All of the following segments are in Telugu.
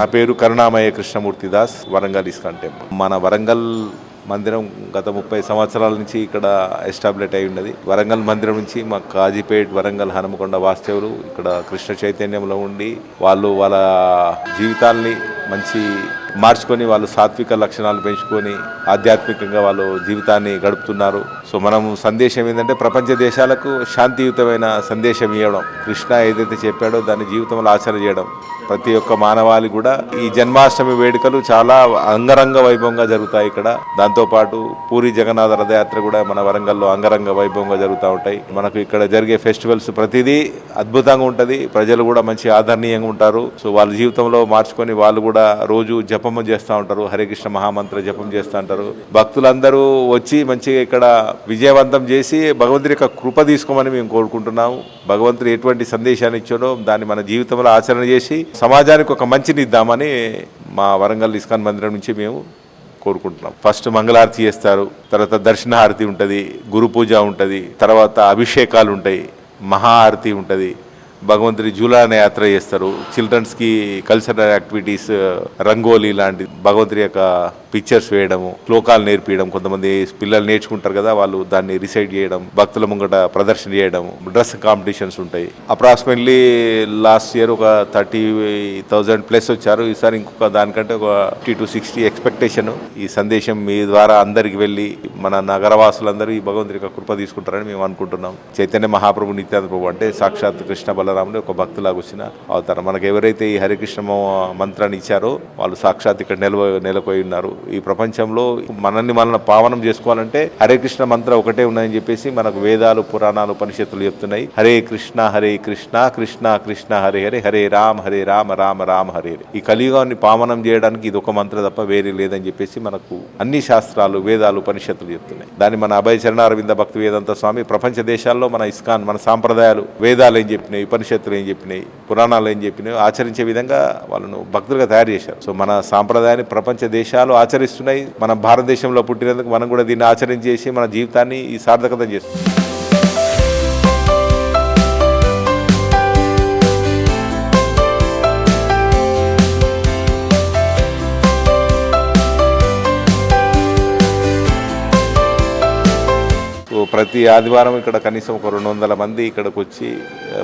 నా పేరు కరుణామయ కృష్ణమూర్తి దాస్ వరంగల్ ఇస్కాన్ టెంపుల్. మన వరంగల్ మందిరం గత ముప్పై సంవత్సరాల నుంచి ఇక్కడ ఎస్టాబ్లిట్ అయి ఉన్నది. వరంగల్ మందిరం నుంచి మా కాజీపేట్ వరంగల్ హనుమకొండ వాస్తవులు ఇక్కడ కృష్ణ చైతన్యంలో ఉండి వాళ్ళు వాళ్ళ జీవితాల్ని మంచి మార్చుకొని వాళ్ళు సాత్విక లక్షణాలు పెంచుకొని ఆధ్యాత్మికంగా వాళ్ళు జీవితాన్ని గడుపుతున్నారు. సో మనం సందేశం ఏంటంటే ప్రపంచ దేశాలకు శాంతియుతమైన సందేశం ఇవ్వడం. కృష్ణ ఏదైతే చెప్పాడో దాన్ని జీవితంలో ఆచరణ చేయడం. ప్రతి ఒక్క మానవాళి కూడా ఈ జన్మాష్టమి వేడుకలు చాలా అంగరంగ వైభవంగా జరుగుతాయి ఇక్కడ. దాంతోపాటు పూరి జగన్నాథ రథయాత్ర కూడా మన వరంగల్లో అంగరంగ వైభవంగా జరుగుతూ ఉంటాయి. మనకు ఇక్కడ జరిగే ఫెస్టివల్స్ ప్రతిదీ అద్భుతంగా ఉంటుంది. ప్రజలు కూడా మంచి ఆదరణీయంగా ఉంటారు. సో వాళ్ళ జీవితంలో మార్చుకొని వాళ్ళు కూడా రోజు జపము చేస్తూ ఉంటారు. హరికృష్ణ మహామంత్ర జపం చేస్తూ ఉంటారు. భక్తులందరూ వచ్చి మంచిగా ఇక్కడ విజయవంతం చేసి భగవంతుడి యొక్క కృప తీసుకోమని మేము కోరుకుంటున్నాము. భగవంతుడు ఎటువంటి సందేశాన్ని ఇచ్చాడో దాన్ని మన జీవితంలో ఆచరణ చేసి సమాజానికి ఒక మంచిని ఇద్దామని మా వరంగల్ ఇస్కాన్ మందిరం నుంచి మేము కోరుకుంటున్నాం. ఫస్ట్ మంగళారతి చేస్తారు. తర్వాత దర్శనహారతి ఉంటుంది. గురు పూజ ఉంటుంది. తర్వాత అభిషేకాలు ఉంటాయి. మహాఆరతి ఉంటుంది. భగవంతుడి జూలాన యాత్ర చేస్తారు. చిల్డ్రన్స్కి కల్చరల్ యాక్టివిటీస్ రంగోలీ లాంటి భగవంతుడి యొక్క పిక్చర్స్ వేయడము శ్లోకాలు నేర్పించడం కొంతమంది పిల్లలు నేర్చుకుంటారు కదా వాళ్ళు దాన్ని రిసైడ్ చేయడం భక్తుల ముంగట ప్రదర్శన చేయడం డ్రెస్ కాంపిటీషన్స్ ఉంటాయి. అప్రాక్సిమేట్లీ లాస్ట్ ఇయర్ ఒక థర్టీ థౌజండ్ ప్లస్ వచ్చారు. ఈసారి ఇంకొక దానికంటే ఒక ఫిఫ్టీ టు సిక్స్టీ ఎక్స్పెక్టేషన్ ఈ సందేశం మీ ద్వారా అందరికి వెళ్ళి మన నగరవాసులందరూ ఈ భగవంతుడి కృప తీసుకుంటారని మేము అనుకుంటున్నాం. చైతన్య మహాప్రభు నిత్యానంద ప్రభు అంటే సాక్షాత్ కృష్ణ బలరాముడు ఒక భక్తులాగా వచ్చిన అవతారం. మనకు ఎవరైతే ఈ హరికృష్ణ మంత్రాన్ని ఇచ్చారో వాళ్ళు సాక్షాత్ ఇక్కడ నిలవ నెలకొని ఉన్నారు. ఈ ప్రపంచంలో మనల్ని మనల్ని పావనం చేసుకోవాలంటే హరే కృష్ణ మంత్రం ఒకటే ఉన్నాయని చెప్పేసి మనకు వేదాలు పురాణాలు ఉపనిషత్తులు చెప్తున్నాయి. హరే కృష్ణ హరే కృష్ణ కృష్ణ కృష్ణ హరే హరే హరే రామ్ హరే రామ రామ రామ హరే హరే. ఈ కలియుగాన్ని పావనం చేయడానికి ఇది ఒక మంత్రం తప్ప వేరే లేదని చెప్పేసి మనకు అన్ని శాస్త్రాలు వేదాలు ఉపనిషత్తులు చెప్తున్నాయి. దాన్ని మన అభయ చరణారవింద భక్తి వేదంత స్వామి ప్రపంచ దేశాల్లో మన ఇస్కాన్ మన సాంప్రదాయాలు వేదాలు ఏం చెప్పినాయి ఉపనిషత్తులు ఏం చెప్పినాయి పురాణాలు ఏం చెప్పినాయి ఆచరించే విధంగా వాళ్ళను భక్తులుగా తయారు చేశారు. సో మన సాంప్రదాయాన్ని ప్రపంచ దేశాలు ఆచరిస్తున్నాయి. మన భారతదేశంలో పుట్టినందుకు మనం కూడా దీన్ని ఆచరించేసి మన జీవితాన్ని ఈ సార్థకత చేస్తున్నాం. ప్రతి ఆదివారం ఇక్కడ కనీసం ఒక రెండు వందల మంది ఇక్కడికి వచ్చి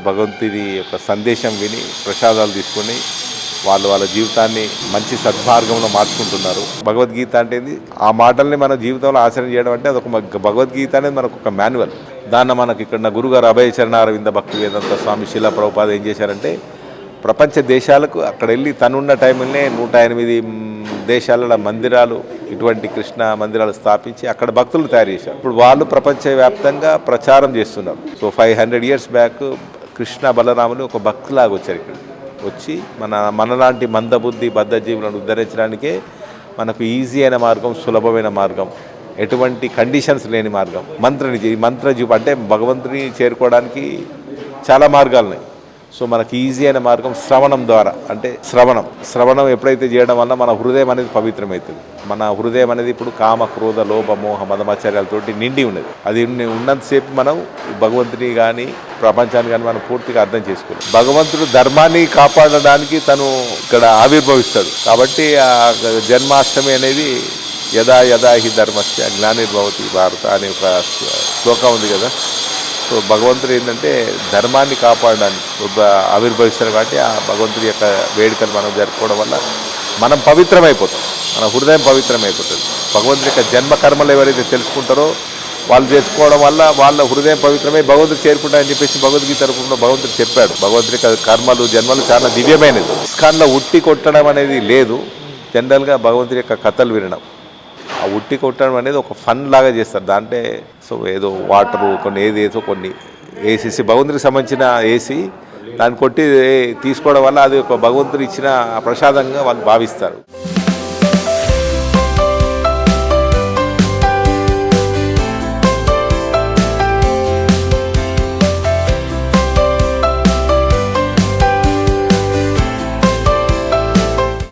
భగవంతుడి యొక్క సందేశం విని ప్రసాదాలు తీసుకొని వాళ్ళు వాళ్ళ జీవితాన్ని మంచి సద్మార్గంలో మార్చుకుంటున్నారు. భగవద్గీత అంటే ఆ మాటల్ని మన జీవితంలో ఆచరణ చేయడం అంటే అదొక భగవద్గీత అనేది మనకు ఒక మాన్యువల్. దాన్ని మనకి ఇక్కడ గురుగారు అభయ చరణారవింద భక్తి వేదంత స్వామి శిలా ప్రభుపాద ఏం చేశారంటే ప్రపంచ దేశాలకు అక్కడ వెళ్ళి తనున్న టైంలోనే నూట ఎనిమిది దేశాలలో మందిరాలు ఇటువంటి కృష్ణ మందిరాలు స్థాపించి అక్కడ భక్తులు తయారు చేశారు. ఇప్పుడు వాళ్ళు ప్రపంచవ్యాప్తంగా ప్రచారం చేస్తున్నారు. So five hundred years back Krishna బలరాములు ఒక భక్తులాగా వచ్చారు ఇక్కడ. వచ్చి మన మనలాంటి మందబుద్ధి బద్ధజీవులను ఉద్ధరించడానికే మనకు ఈజీ అయిన మార్గం సులభమైన మార్గం. ఎటువంటి కండిషన్స్ లేని మార్గం. మంత్రని ఈ అంటే భగవంతుని చేరుకోవడానికి చాలా మార్గాలు ఉన్నాయి. సో మనకి ఈజీ అయిన మార్గం శ్రవణం ద్వారా అంటే శ్రవణం. శ్రవణం ఎప్పుడైతే చేయడం వల్ల మన హృదయం అనేది పవిత్రమవుతుంది. మన హృదయం అనేది ఇప్పుడు కామ క్రోధ లోభ మోహ మదమాచార్యాలతోటి నిండి ఉన్నది. అది ఉన్నంతసేపు మనం భగవంతుని కానీ ప్రపంచాన్ని కానీ మనం పూర్తిగా అర్థం చేసుకోవాలి భగవంతుడు ధర్మాన్ని కాపాడడానికి తను ఇక్కడ ఆవిర్భవిస్తాడు. కాబట్టి ఆ జన్మాష్టమి అనేది యదా యదా హి ధర్మస్య జ్ఞానిర్భవతి భారత అనే ఒక శ్లోకం ఉంది కదా. సో భగవంతుడు ఏంటంటే ధర్మాన్ని కాపాడడానికి ఆవిర్భవిస్తారు కాబట్టి ఆ భగవంతుడి యొక్క వేడుకలు మనం జరుపుకోవడం వల్ల మనం పవిత్రమైపోతాం. మన హృదయం పవిత్రమైపోతుంది. భగవంతుడి యొక్క జన్మ కర్మలు ఎవరైతే తెలుసుకుంటారో వాళ్ళు చేసుకోవడం వల్ల వాళ్ళ హృదయం పవిత్రమై భగవంతుడు చేరుకుంటారని చెప్పేసి భగవద్గీత రూపంలో భగవంతుడు చెప్పాడు. భగవంతుడి కర్మలు జన్మలు చాలా దివ్యమైనది ఇస్కాన్లో ఉట్టి కొట్టడం అనేది లేదు. జనరల్గా భగవంతుడి యొక్క కథలు వినడం. ఆ ఉట్టి కొట్టడం అనేది ఒక ఫన్ లాగా చేస్తారు. దాంట్లో సో ఏదో వాటరు కొన్ని ఏది ఏదో కొన్ని వేసేసి భగవంతుడికి సంబంధించిన వేసి దాన్ని కొట్టి తీసుకోవడం వల్ల అది ఒక భగవంతుడు ఇచ్చిన ప్రసాదంగా వాళ్ళు భావిస్తారు.